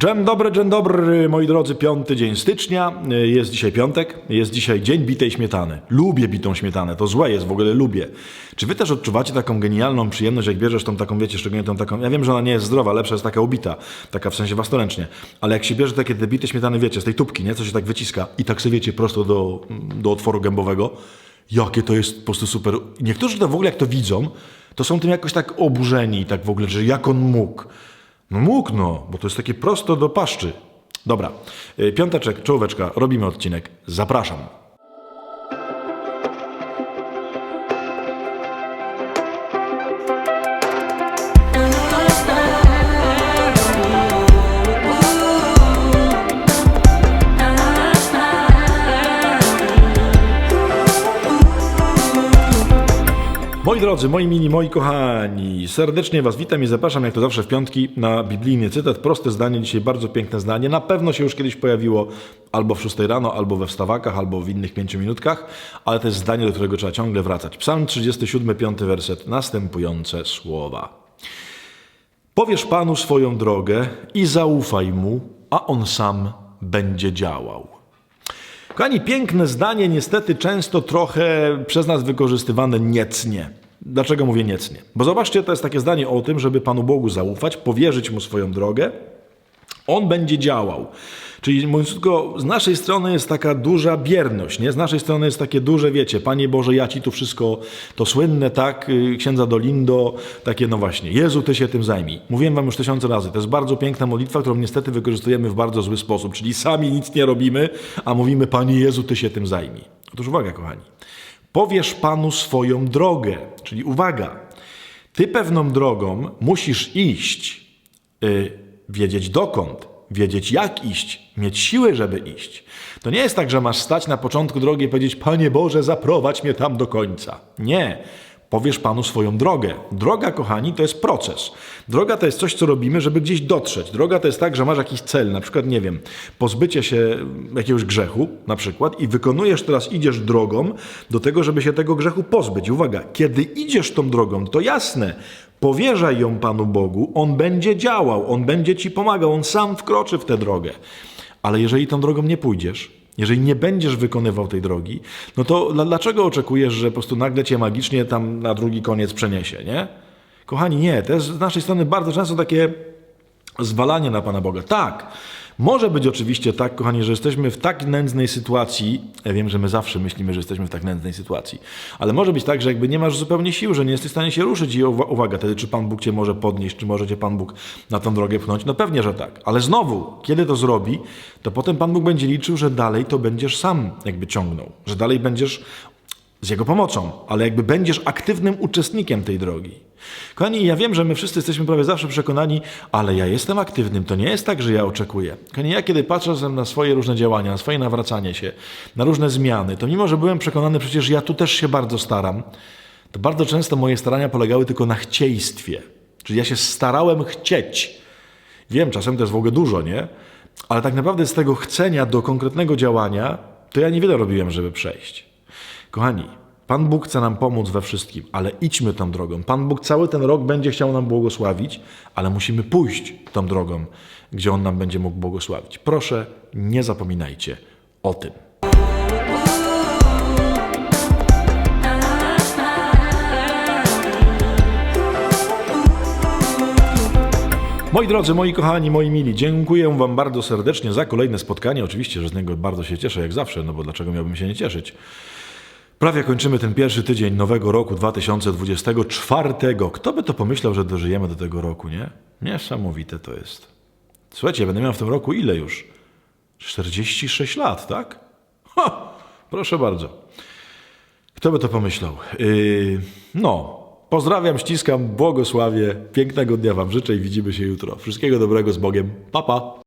Dzień dobry, dzień dobry, moi drodzy, piąty dzień stycznia, jest dzisiaj piątek, jest dzisiaj dzień bitej śmietany. Lubię bitą śmietanę, to złe jest, w ogóle lubię. Czy wy też odczuwacie taką genialną przyjemność, jak bierzesz tą taką, wiecie, szczególnie tą taką, ja wiem, że ona nie jest zdrowa, lepsza jest taka ubita, taka w sensie własnoręcznie, ale jak się bierze takie te bite śmietany, wiecie, z tej tubki, nie, co się tak wyciska i tak sobie, wiecie, prosto do, do otworu gębowego, jakie to jest po prostu super. Niektórzy to w ogóle jak to widzą, to są tym jakoś tak oburzeni, tak w ogóle, że jak on mógł. No mógł, no, bo to jest takie prosto do paszczy. Dobra, y, piąteczek, czołóweczka, robimy odcinek. Zapraszam. Moi drodzy, moi mili, moi kochani, serdecznie Was witam i zapraszam jak to zawsze w piątki na biblijny cytat. Proste zdanie, dzisiaj bardzo piękne zdanie. Na pewno się już kiedyś pojawiło albo w 6 rano, albo we wstawakach, albo w innych pięciu minutkach, ale to jest zdanie, do którego trzeba ciągle wracać. Psalm 37, 5 werset, następujące słowa. Powiesz Panu swoją drogę i zaufaj Mu, a On sam będzie działał. Kochani, piękne zdanie, niestety często trochę przez nas wykorzystywane niecnie. Dlaczego mówię niecnie? Bo zobaczcie, to jest takie zdanie o tym, żeby Panu Bogu zaufać, powierzyć Mu swoją drogę, On będzie działał. Czyli mówiąc krótko, z naszej strony jest taka duża bierność, nie? Z naszej strony jest takie duże, wiecie, Panie Boże, ja Ci tu wszystko, to słynne, tak, y, księdza Dolindo, takie, no właśnie, Jezu, Ty się tym zajmij. Mówiłem Wam już tysiące razy, to jest bardzo piękna modlitwa, którą niestety wykorzystujemy w bardzo zły sposób, czyli sami nic nie robimy, a mówimy, Panie Jezu, Ty się tym zajmij. Otóż uwaga, kochani, powiesz Panu swoją drogę, czyli uwaga, Ty pewną drogą musisz iść, y, wiedzieć dokąd, wiedzieć jak iść, mieć siłę, żeby iść. To nie jest tak, że masz stać na początku drogi i powiedzieć: Panie Boże, zaprowadź mnie tam do końca. Nie. Powiesz Panu swoją drogę. Droga, kochani, to jest proces. Droga to jest coś, co robimy, żeby gdzieś dotrzeć. Droga to jest tak, że masz jakiś cel, na przykład, nie wiem, pozbycie się jakiegoś grzechu, na przykład, i wykonujesz teraz, idziesz drogą do tego, żeby się tego grzechu pozbyć. Uwaga, kiedy idziesz tą drogą, to jasne, powierzaj ją Panu Bogu, On będzie działał, On będzie Ci pomagał, On sam wkroczy w tę drogę. Ale jeżeli tą drogą nie pójdziesz, jeżeli nie będziesz wykonywał tej drogi, no to dla- dlaczego oczekujesz, że po prostu nagle cię magicznie tam na drugi koniec przeniesie, nie? Kochani, nie. To jest z naszej strony bardzo często takie zwalanie na Pana Boga. Tak, może być oczywiście tak, kochani, że jesteśmy w tak nędznej sytuacji. Ja wiem, że my zawsze myślimy, że jesteśmy w tak nędznej sytuacji, ale może być tak, że jakby nie masz zupełnie sił, że nie jesteś w stanie się ruszyć i uwa- uwaga, wtedy czy Pan Bóg cię może podnieść, czy może cię Pan Bóg na tą drogę pchnąć? No pewnie, że tak. Ale znowu, kiedy to zrobi, to potem Pan Bóg będzie liczył, że dalej to będziesz sam jakby ciągnął, że dalej będziesz z Jego pomocą, ale jakby będziesz aktywnym uczestnikiem tej drogi. Kochani, ja wiem, że my wszyscy jesteśmy prawie zawsze przekonani, ale ja jestem aktywnym, to nie jest tak, że ja oczekuję. Kochani, ja kiedy patrzę na swoje różne działania, na swoje nawracanie się, na różne zmiany, to mimo, że byłem przekonany, przecież ja tu też się bardzo staram, to bardzo często moje starania polegały tylko na chcieństwie. Czyli ja się starałem chcieć. Wiem, czasem to jest w ogóle dużo, nie? Ale tak naprawdę z tego chcenia do konkretnego działania, to ja niewiele robiłem, żeby przejść. Kochani, Pan Bóg chce nam pomóc we wszystkim, ale idźmy tą drogą. Pan Bóg cały ten rok będzie chciał nam błogosławić, ale musimy pójść tą drogą, gdzie On nam będzie mógł błogosławić. Proszę, nie zapominajcie o tym. Moi drodzy, moi kochani, moi mili, dziękuję Wam bardzo serdecznie za kolejne spotkanie. Oczywiście, że z niego bardzo się cieszę, jak zawsze, no bo dlaczego miałbym się nie cieszyć? Prawie kończymy ten pierwszy tydzień nowego roku 2024. Kto by to pomyślał, że dożyjemy do tego roku, nie? Niesamowite to jest. Słuchajcie, będę miał w tym roku ile już? 46 lat, tak? Ha! Proszę bardzo. Kto by to pomyślał? Yy, no, pozdrawiam, ściskam, błogosławię. Pięknego dnia Wam życzę i widzimy się jutro. Wszystkiego dobrego z Bogiem. Pa, pa.